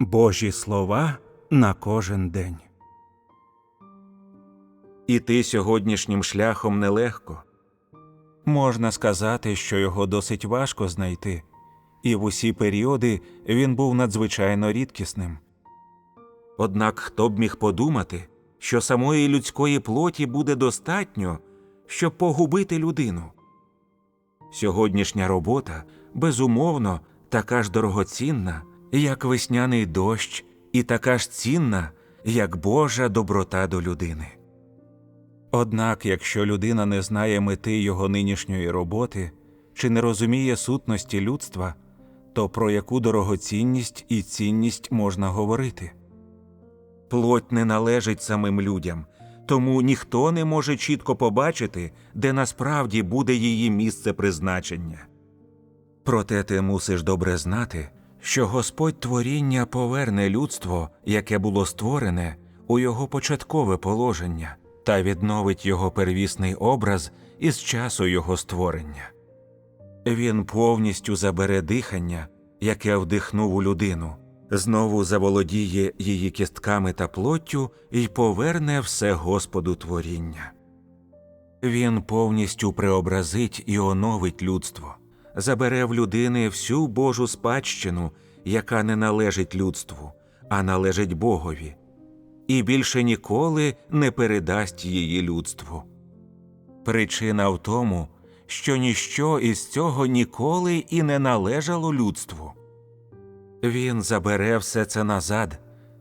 Божі слова на кожен день. Іти сьогоднішнім шляхом нелегко. Можна сказати, що його досить важко знайти, і в усі періоди він був надзвичайно рідкісним. Однак хто б міг подумати, що самої людської плоті буде достатньо, щоб погубити людину. Сьогоднішня робота, безумовно, така ж дорогоцінна, як весняний дощ, і така ж цінна, як Божа доброта до людини. Однак, якщо людина не знає мети його нинішньої роботи чи не розуміє сутності людства, то про яку дорогоцінність і цінність можна говорити? Плоть не належить самим людям, тому ніхто не може чітко побачити, де насправді буде її місце призначення. Проте ти мусиш добре знати, що Господь творіння поверне людство, яке було створене, у його початкове положення та відновить його первісний образ із часу його створення. Він повністю забере дихання, яке вдихнув у людину, знову заволодіє її кістками та плоттю і поверне все Господу творіння. Він повністю преобразить і оновить людство, забере в людини всю Божу спадщину, яка не належить людству, а належить Богові, і більше ніколи не передасть її людству. Причина в тому, що ніщо із цього ніколи і не належало людству. Він забере все це назад.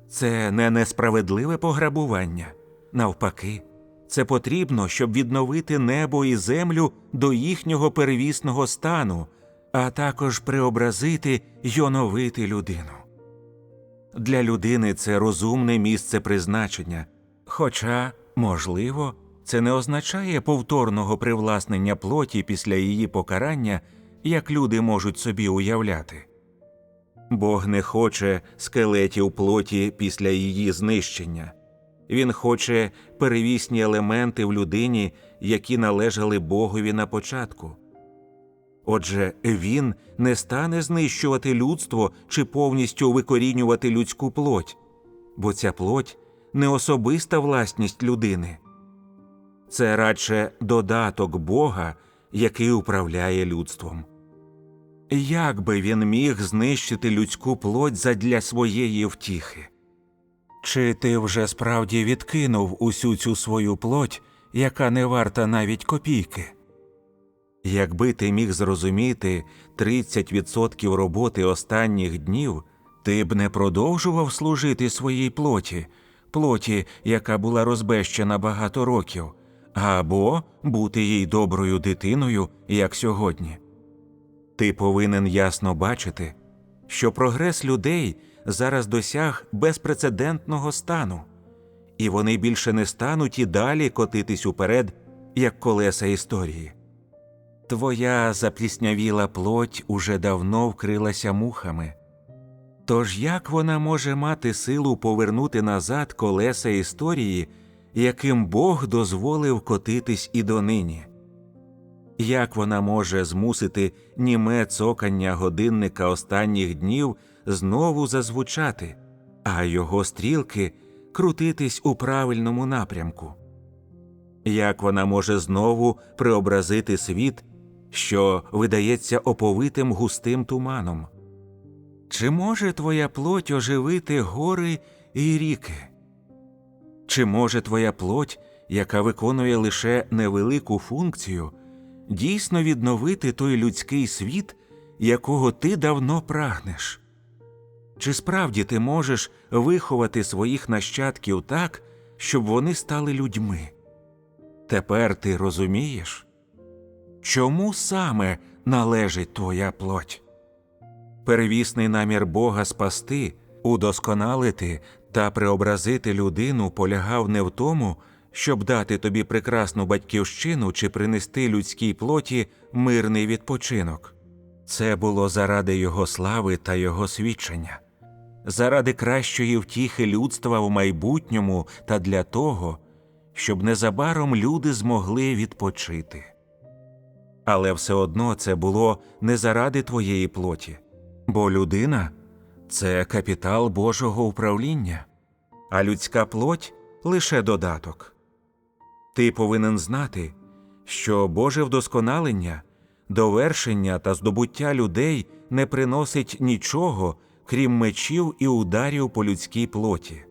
Це не несправедливе пограбування. Навпаки, це потрібно, щоб відновити небо і землю до їхнього первісного стану, а також преобразити й оновити людину. Для людини це розумне місце призначення, хоча, можливо, це не означає повторного привласнення плоті після її покарання, як люди можуть собі уявляти. Бог не хоче скелетів плоті після її знищення. Він хоче перевісні елементи в людині, які належали Богові на початку. Отже, він не стане знищувати людство чи повністю викорінювати людську плоть, бо ця плоть не особиста власність людини. Це радше додаток Бога, який управляє людством. Як би він міг знищити людську плоть задля своєї втіхи? Чи ти вже справді відкинув усю цю свою плоть, яка не варта навіть копійки? Якби ти міг зрозуміти 30% роботи останніх днів, ти б не продовжував служити своїй плоті, плоті, яка була розбещена багато років, або бути їй доброю дитиною, як сьогодні. Ти повинен ясно бачити, що прогрес людей зараз досяг безпрецедентного стану, і вони більше не стануть і далі котитись уперед, як колеса історії. Твоя запліснявіла плоть уже давно вкрилася мухами. Тож як вона може мати силу повернути назад колеса історії, яким Бог дозволив котитись і донині? Як вона може змусити німе цокання годинника останніх днів знову зазвучати, а його стрілки крутитись у правильному напрямку? Як вона може знову преобразити світ, що видається оповитим густим туманом? Чи може твоя плоть оживити гори і ріки? Чи може твоя плоть, яка виконує лише невелику функцію, дійсно відновити той людський світ, якого ти давно прагнеш? Чи справді ти можеш виховати своїх нащадків так, щоб вони стали людьми? Тепер ти розумієш, чому саме належить твоя плоть? Первісний намір Бога спасти, удосконалити та преобразити людину полягав не в тому, щоб дати тобі прекрасну батьківщину чи принести людській плоті мирний відпочинок. Це було заради його слави та його свідчення, заради кращої втіхи людства в майбутньому та для того, щоб незабаром люди змогли відпочити. Але все одно це було не заради твоєї плоті, бо людина це капітал Божого управління, а людська плоть лише додаток. Ти повинен знати, що Боже вдосконалення, довершення та здобуття людей не приносить нічого, крім мечів і ударів по людській плоті,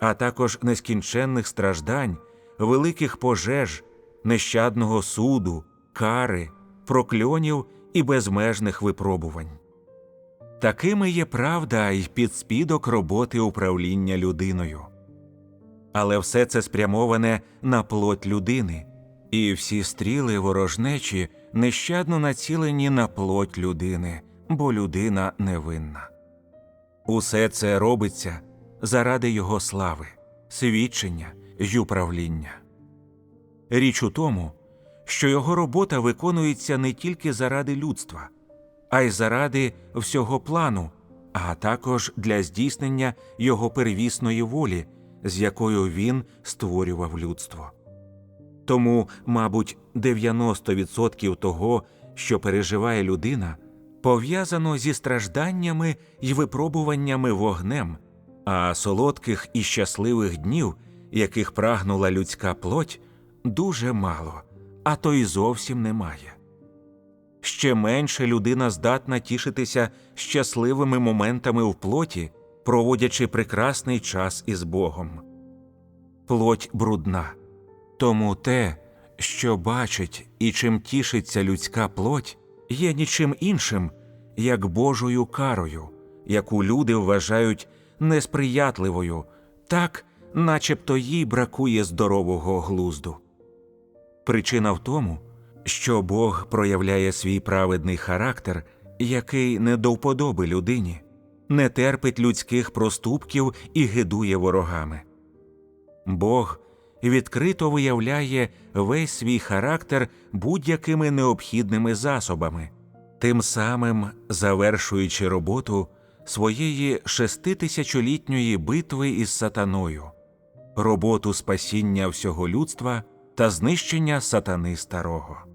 а також нескінченних страждань, великих пожеж, нещадного суду, кари, прокльонів і безмежних випробувань. Такими є правда й підспідок роботи управління людиною. Але все це спрямоване на плоть людини, і всі стріли ворожнечі нещадно націлені на плоть людини, бо людина невинна. Усе це робиться заради його слави, свідчення й управління. Річ у тому, що його робота виконується не тільки заради людства, а й заради всього плану, а також для здійснення його первісної волі, з якою він створював людство. Тому, мабуть, 90% того, що переживає людина, пов'язано зі стражданнями й випробуваннями вогнем, а солодких і щасливих днів, яких прагнула людська плоть, дуже мало, а то й зовсім немає. Ще менше людина здатна тішитися щасливими моментами в плоті, проводячи прекрасний час із Богом. Плоть брудна, тому те, що бачить і чим тішиться людська плоть, є нічим іншим, як Божою карою, яку люди вважають несприятливою, так, начебто їй бракує здорового глузду. Причина в тому, що Бог проявляє свій праведний характер, який не до вподоби людині, не терпить людських проступків і гидує ворогами. Бог відкрито виявляє весь свій характер будь-якими необхідними засобами, тим самим завершуючи роботу своєї шеститисячолітньої битви із сатаною, роботу спасіння всього людства та знищення сатани старого.